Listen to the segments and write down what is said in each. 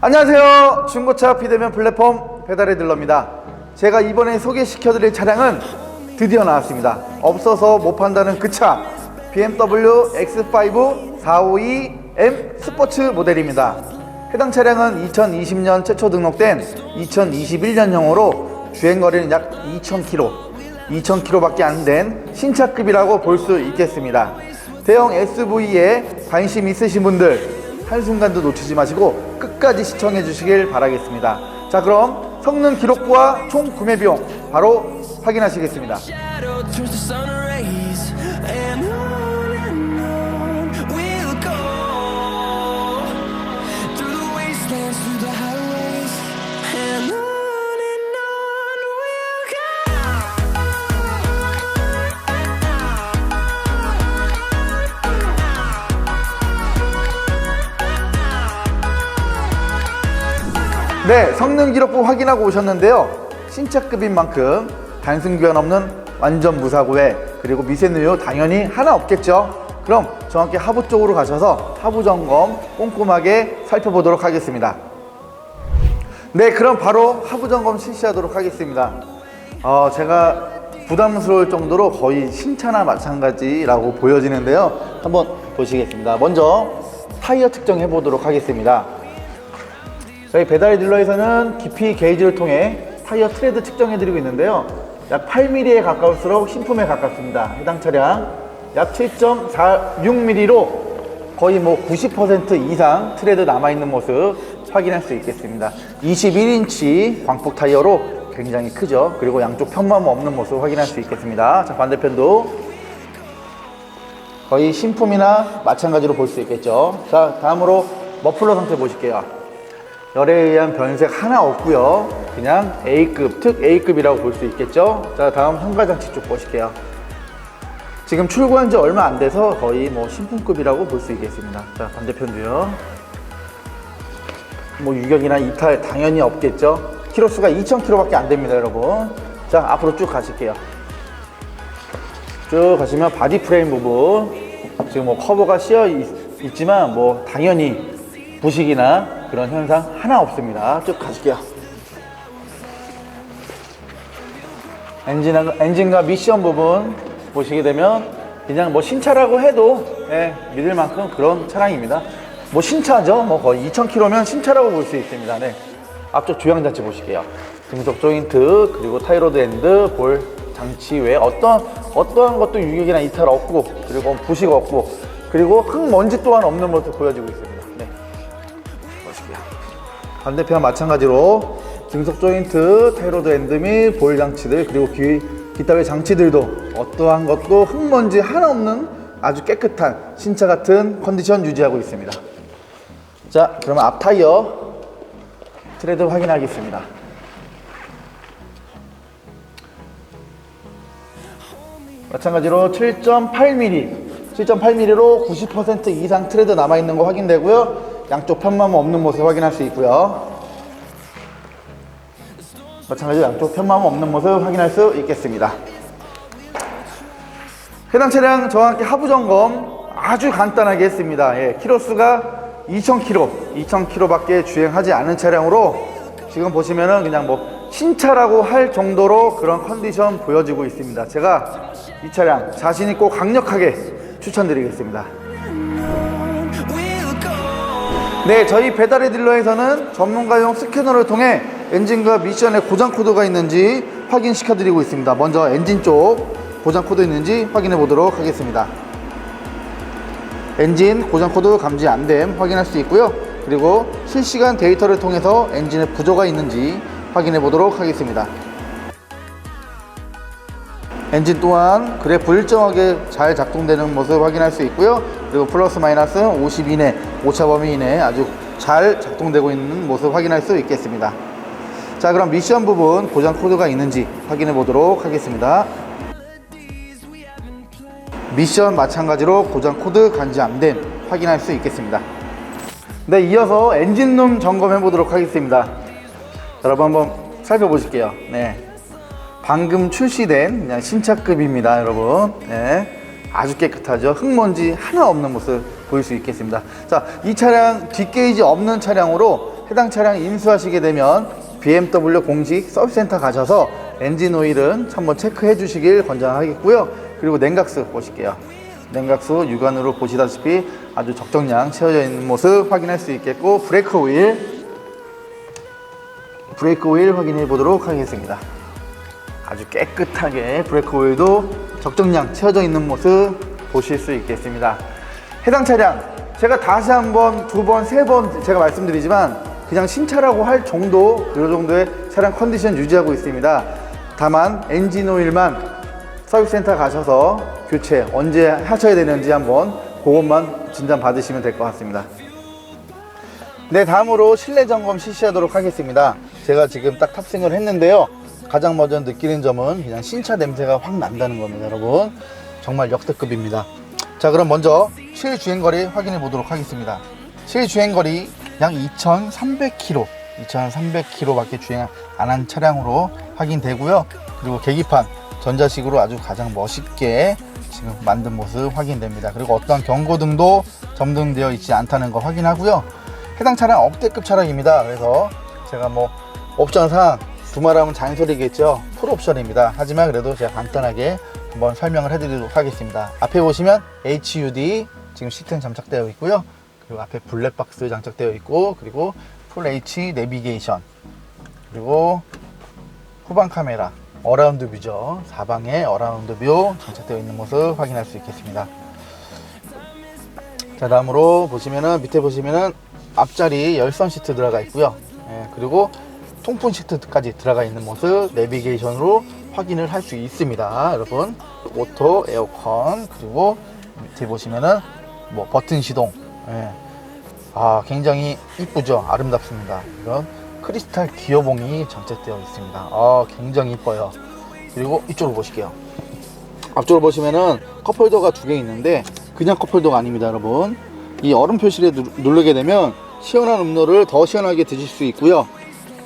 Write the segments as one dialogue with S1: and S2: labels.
S1: 안녕하세요. 중고차 비대면 플랫폼 배달의 딜러입니다. 제가 이번에 소개시켜드릴 차량은 드디어 나왔습니다. 없어서 못 판다는 그 차. BMW X5 452M 스포츠 모델입니다. 해당 차량은 2020년 최초 등록된 2021년형으로 주행거리는 약 2,000km, 2,000km밖에 안 된 신차급이라고 볼 수 있겠습니다. 대형 SUV에 관심 있으신 분들 한순간도 놓치지 마시고 끝 까지 시청해 주시길 바라겠습니다. 자, 그럼 성능 기록부와 총 구매 비용 바로 확인하시겠습니다. 네, 성능 기록부 확인하고 오셨는데요. 신차급인 만큼 단순 교환 없는 완전 무사고에 그리고 미세누유 당연히 하나 없겠죠. 그럼 정확히 하부 쪽으로 가셔서 하부 점검 꼼꼼하게 살펴보도록 하겠습니다. 네, 그럼 바로 하부 점검 실시하도록 하겠습니다. 어, 제가 부담스러울 정도로 거의 신차나 마찬가지라고 보여지는데요. 한번 보시겠습니다. 먼저 타이어 측정해 보도록 하겠습니다. 저희 배달 딜러에서는 깊이 게이지를 통해 타이어 트레드 측정해드리고 있는데요. 약 8mm에 가까울수록 신품에 가깝습니다. 해당 차량 약 7.46mm로 거의 뭐 90% 이상 트레드 남아있는 모습 확인할 수 있겠습니다. 21인치 광폭 타이어로 굉장히 크죠. 그리고 양쪽 편마모 없는 모습 확인할 수 있겠습니다. 자, 반대편도 거의 신품이나 마찬가지로 볼 수 있겠죠. 자, 다음으로 머플러 상태 보실게요. 열에 의한 변색 하나 없고요. 그냥 A급, 특 A급이라고 볼 수 있겠죠. 자, 다음 현가장치 쪽 보실게요. 지금 출고한 지 얼마 안 돼서 거의 뭐 신품급이라고 볼 수 있겠습니다. 자, 반대편도요. 뭐 유격이나 이탈 당연히 없겠죠. 키로수가 2,000km밖에 안 됩니다, 여러분. 자, 앞으로 쭉 가실게요. 쭉 가시면 바디 프레임 부분 지금 뭐 커버가 씌어 있, 지만 뭐 당연히 부식이나 그런 현상 하나 없습니다. 쭉 가실게요. 엔진, 엔진과 미션 부분 보시게 되면 그냥 뭐 신차라고 해도 예, 믿을 만큼 그런 차량입니다. 뭐 신차죠. 뭐 거의 2,000km면 신차라고 볼 수 있습니다. 네. 앞쪽 조향장치 보실게요. 등속 조인트 그리고 타이로드 엔드 볼 장치 외에 어떤 어떠한 것도 유격이나 이탈 없고 그리고 부식 없고 그리고 흙 먼지 또한 없는 모습 보여지고 있습니다. 반대편 마찬가지로 등속 조인트, 타이로드 엔드 및 보일 장치들 그리고 귀, 기타 외 장치들도 어떠한 것도 흙먼지 하나 없는 아주 깨끗한 신차 같은 컨디션 유지하고 있습니다. 자, 그러면 앞 타이어 트레드 확인하겠습니다. 마찬가지로 7.8mm, 7.8mm로 90% 이상 트레드 남아있는 거 확인되고요. 양쪽 편마모 없는 모습 확인할 수 있고요. 마찬가지로 양쪽 편마모 없는 모습 확인할 수 있겠습니다. 해당 차량 정확히 하부 점검 아주 간단하게 했습니다. 예, 키로수가 2,000km, 2,000km밖에 주행하지 않은 차량으로 지금 보시면은 그냥 뭐 신차라고 할 정도로 그런 컨디션 보여지고 있습니다. 제가 이 차량 자신 있고 강력하게 추천드리겠습니다. 네, 저희 배달의 딜러에서는 전문가용 스캐너를 통해 엔진과 미션에 고장 코드가 있는지 확인시켜 드리고 있습니다. 먼저 엔진 쪽 고장 코드 있는지 확인해 보도록 하겠습니다. 엔진 고장 코드 감지 안됨 확인할 수 있고요. 그리고 실시간 데이터를 통해서 엔진에 부조가 있는지 확인해 보도록 하겠습니다. 엔진 또한 그래프 일정하게 잘 작동되는 모습 확인할 수 있고요. 그리고 플러스 마이너스 50 이내, 오차 범위 이내 아주 잘 작동되고 있는 모습 확인할 수 있겠습니다. 자, 그럼 미션 부분 고장 코드가 있는지 확인해 보도록 하겠습니다. 미션 마찬가지로 고장 코드 간지 안 됨 확인할 수 있겠습니다. 네, 이어서 엔진룸 점검해 보도록 하겠습니다. 여러분 한번 살펴보실게요. 네. 방금 출시된 신차급입니다, 여러분. 네. 아주 깨끗하죠. 흙먼지 하나 없는 모습 보일 수 있겠습니다. 자, 이 차량 뒷게이지 없는 차량으로 해당 차량 인수하시게 되면 BMW 공식 서비스센터 가셔서 엔진 오일은 한번 체크해 주시길 권장하겠고요. 그리고 냉각수 보실게요. 냉각수 육안으로 보시다시피 아주 적정량 채워져 있는 모습 확인할 수 있겠고 브레이크 오일 브레이크 오일 확인해 보도록 하겠습니다. 아주 깨끗하게 브레이크 오일도 적정량 채워져 있는 모습 보실 수 있겠습니다. 해당 차량 제가 다시 한번 두 번, 세 번 제가 말씀드리지만 그냥 신차라고 할 정도 이 정도의 차량 컨디션 유지하고 있습니다. 다만 엔진 오일만 서비스센터 가셔서 교체 언제 하셔야 되는지 한번 그것만 진단 받으시면 될 것 같습니다. 네, 다음으로 실내 점검 실시하도록 하겠습니다. 제가 지금 딱 탑승을 했는데요. 가장 먼저 느끼는 점은 그냥 신차 냄새가 확 난다는 겁니다, 여러분. 정말 역대급입니다. 자, 그럼 먼저 실주행거리 확인해 보도록 하겠습니다. 실주행거리 약 2,300km, 2,300km밖에 주행 안 한 차량으로 확인되고요. 그리고 계기판 전자식으로 아주 가장 멋있게 지금 만든 모습 확인됩니다. 그리고 어떠한 경고등도 점등되어 있지 않다는 거 확인하고요. 해당 차량 업대급 차량입니다. 그래서 제가 뭐 옵션상 두말하면 잔소리겠죠. 풀옵션입니다. 하지만 그래도 제가 간단하게 한번 설명을 해드리도록 하겠습니다. 앞에 보시면 HUD 지금 시트는 장착되어 있고요. 그리고 앞에 블랙박스 장착되어 있고 그리고 풀 H 내비게이션 그리고 후방 카메라 어라운드 뷰죠. 사방에 어라운드 뷰 장착되어 있는 모습 확인할 수 있겠습니다. 자 다음으로 보시면은 밑에 보시면은 앞자리 열선 시트 들어가 있고요. 예, 그리고 통풍 시트까지 들어가 있는 모습 내비게이션으로 확인을 할 수 있습니다. 여러분 오토 에어컨 그리고 밑에 보시면은 뭐 버튼 시동. 예. 아 굉장히 이쁘죠? 아름답습니다. 이런 크리스탈 기어봉이 장착되어 있습니다. 아 굉장히 이뻐요. 그리고 이쪽으로 보실게요. 앞쪽으로 보시면은 컵홀더가 두 개 있는데 그냥 컵홀더가 아닙니다 여러분. 이 얼음 표시를 누- 누르게 되면 시원한 음료를 더 시원하게 드실 수 있고요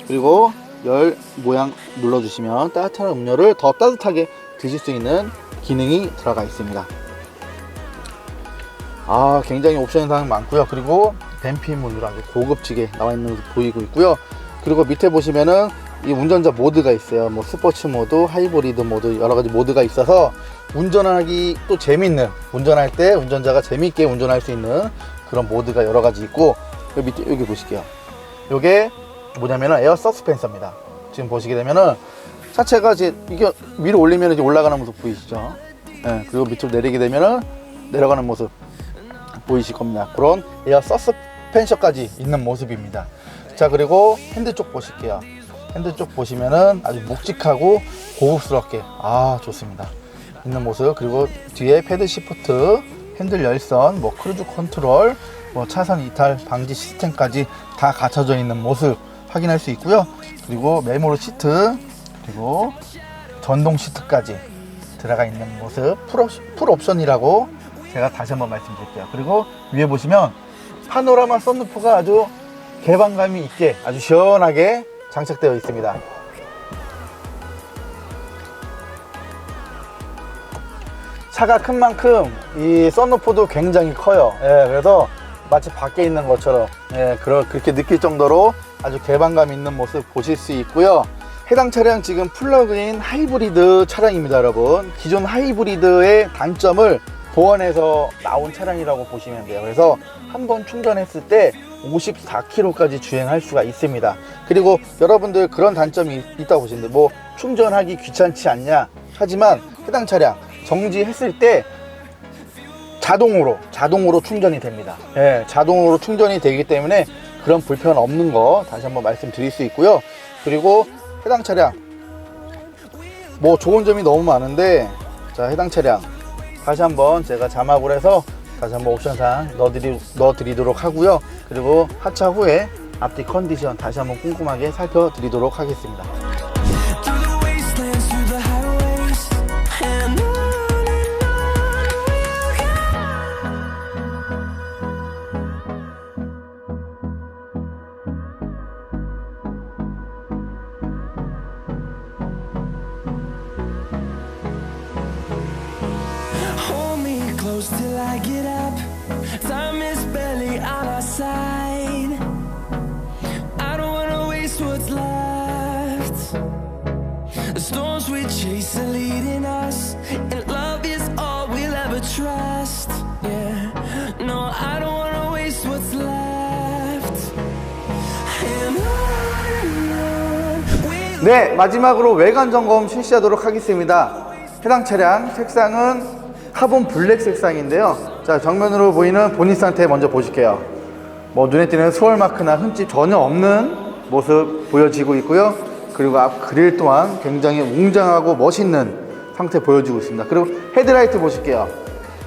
S1: 그리고 열 모양 눌러주시면 따뜻한 음료를 더 따뜻하게 드실 수 있는 기능이 들어가 있습니다. 아 굉장히 옵션 사항 많고요. 그리고 뱀피문으로 아주 고급지게 나와 있는 모습 보이고 있고요. 그리고 밑에 보시면은 이 운전자 모드가 있어요. 뭐 스포츠 모드 하이브리드 모드 여러 가지 모드가 있어서 운전하기 또 재밌는 운전할 때 운전자가 재밌게 운전할 수 있는 그런 모드가 여러 가지 있고 여기 밑에 여기 보실게요. 요게 뭐냐면은 에어 서스펜서입니다 지금 보시게 되면은 차체가 이제 이게 위로 올리면 이제 올라가는 모습 보이시죠 예, 그리고 밑으로 내리게 되면은 내려가는 모습 보이실 겁니다. 그런 에어 서스펜셔까지 있는 모습입니다. 자 그리고 핸들 쪽 보실게요. 핸들 쪽 보시면은 아주 묵직하고 고급스럽게 아 좋습니다. 있는 모습 그리고 뒤에 패드 시프트, 핸들 열선, 뭐 크루즈 컨트롤, 뭐 차선 이탈 방지 시스템까지 다 갖춰져 있는 모습 확인할 수 있고요. 그리고 메모리 시트 그리고 전동 시트까지 들어가 있는 모습 풀, 풀 옵션이라고 제가 다시 한번 말씀드릴게요. 그리고 위에 보시면 파노라마 썬루프가 아주 개방감이 있게 아주 시원하게 장착되어 있습니다. 차가 큰 만큼 이 썬루프도 굉장히 커요. 예, 그래서 마치 밖에 있는 것처럼 예, 그렇게 느낄 정도로 아주 개방감 있는 모습 보실 수 있고요. 해당 차량 지금 플러그인 하이브리드 차량입니다, 여러분. 기존 하이브리드의 단점을 보완해서 나온 차량이라고 보시면 돼요. 그래서 한 번 충전했을 때 54km까지 주행할 수가 있습니다. 그리고 여러분들 그런 단점이 있다고 보시는데 뭐 충전하기 귀찮지 않냐? 하지만 해당 차량 정지했을 때 자동으로 자동으로 충전이 됩니다. 예, 자동으로 충전이 되기 때문에 그런 불편 없는 거 다시 한번 말씀드릴 수 있고요. 그리고 해당 차량 뭐 좋은 점이 너무 많은데 자 해당 차량 다시 한번 제가 자막을 해서 다시 한번 옵션상 넣어드리, 넣어드리도록 하고요. 그리고 하차 후에 앞뒤 컨디션 다시 한번 꼼꼼하게 살펴드리도록 하겠습니다.
S2: Left. The storms we chase are leading us, and love is all we'll ever trust. Yeah, no, I don't wanna waste what's left. And on we'll
S1: 네, 마지막으로 외관 점검 실시하도록 하겠습니다. 해당 차량 색상은 카본 블랙 색상인데요. 자, 정면으로 보이는 본인 상태 먼저 보실게요. 뭐 눈에 띄는 스월 마크나 흠집 전혀 없는 모습 보여지고 있고요. 그리고 앞 그릴 또한 굉장히 웅장하고 멋있는 상태 보여지고 있습니다. 그리고 헤드라이트 보실게요.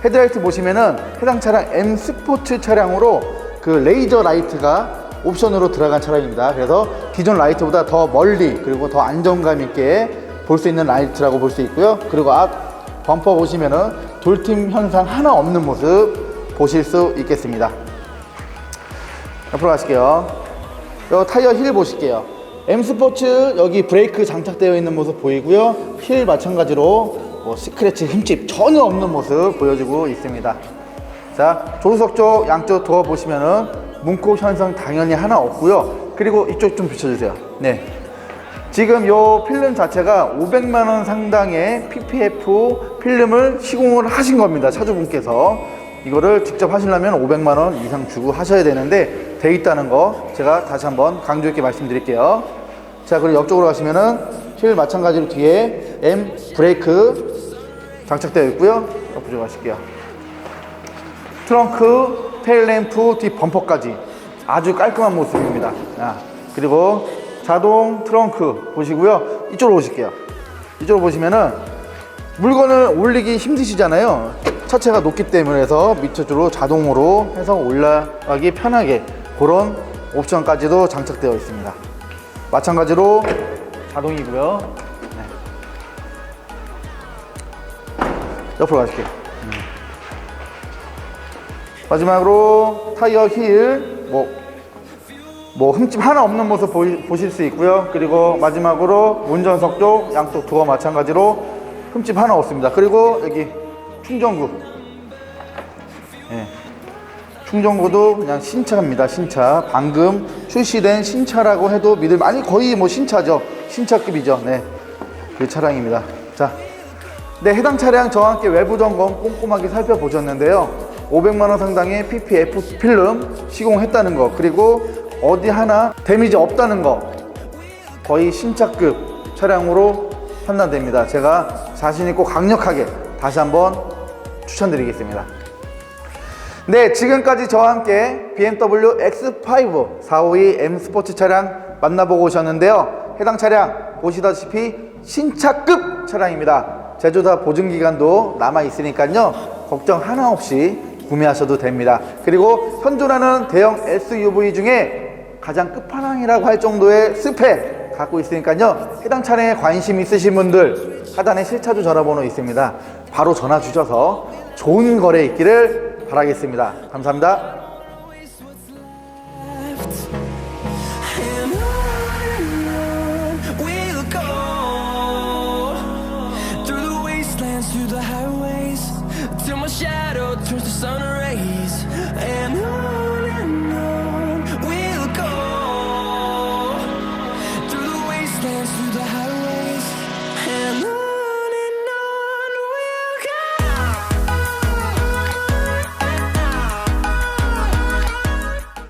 S1: 헤드라이트 보시면은 해당 차량 M 스포츠 차량으로 그 레이저 라이트가 옵션으로 들어간 차량입니다. 그래서 기존 라이트보다 더 멀리 그리고 더 안정감 있게 볼 수 있는 라이트라고 볼 수 있고요. 그리고 앞 범퍼 보시면은 돌팀 현상 하나 없는 모습 보실 수 있겠습니다. 옆으로 가실게요. 요 타이어 힐 보실게요. M 스포츠 여기 브레이크 장착되어 있는 모습 보이고요. 힐 마찬가지로 뭐 스크래치 흠집 전혀 없는 모습 보여지고 있습니다. 자, 조수석 쪽 양쪽 도어 보시면은 문콕 현상 당연히 하나 없고요. 그리고 이쪽 좀 비춰주세요. 네. 지금 요 필름 자체가 500만 원 상당의 PPF 필름을 시공을 하신 겁니다. 차주분께서 이거를 직접 하시려면 500만 원 이상 주고 하셔야 되는데 돼 있다는 거 제가 다시 한번 강조 있게 말씀드릴게요. 자, 그리고 옆쪽으로 가시면은 휠 마찬가지로 뒤에 M 브레이크 장착되어 있고요. 옆으로 가실게요. 트렁크, 테일 램프, 뒷 범퍼까지 아주 깔끔한 모습입니다. 아, 그리고 자동 트렁크 보시고요. 이쪽으로 오실게요. 이쪽으로 보시면은 물건을 올리기 힘드시잖아요. 차체가 높기 때문에 해서 밑으로 자동으로 해서 올라가기 편하게 그런 옵션까지도 장착되어 있습니다. 마찬가지로 자동이고요. 네. 옆으로 가실게요. 마지막으로 타이어 힐, 뭐, 뭐 흠집 하나 없는 모습 보이, 보실 수 있고요. 그리고 마지막으로 운전석 쪽 양쪽 도어 마찬가지로 흠집 하나 없습니다. 그리고 여기 충전구. 예. 충전구도 그냥 신차입니다. 신차. 방금 출시된 신차라고 해도 믿을 아니 거의 뭐 신차죠. 신차급이죠. 네. 그 차량입니다. 자, 네, 해당 차량 저와 함께 외부 점검 꼼꼼하게 살펴보셨는데요. 500만 원 상당의 PPF 필름 시공했다는 거, 그리고 어디 하나 데미지 없다는 거, 거의 신차급 차량으로 판단됩니다. 제가 자신 있고 강력하게 다시 한번 추천드리겠습니다. 네, 지금까지 저와 함께 BMW X5 452 M 스포츠 차량 만나보고 오셨는데요. 해당 차량 보시다시피 신차급 차량입니다. 제조사 보증 기간도 남아 있으니까요. 걱정 하나 없이 구매하셔도 됩니다. 그리고 현존하는 대형 SUV 중에 가장 끝판왕이라고 할 정도의 스펙 갖고 있으니까요. 해당 차량에 관심 있으신 분들 하단에 실차주 전화번호 있습니다. 바로 전화 주셔서 좋은 거래 있기를 바라겠습니다. 감사합니다.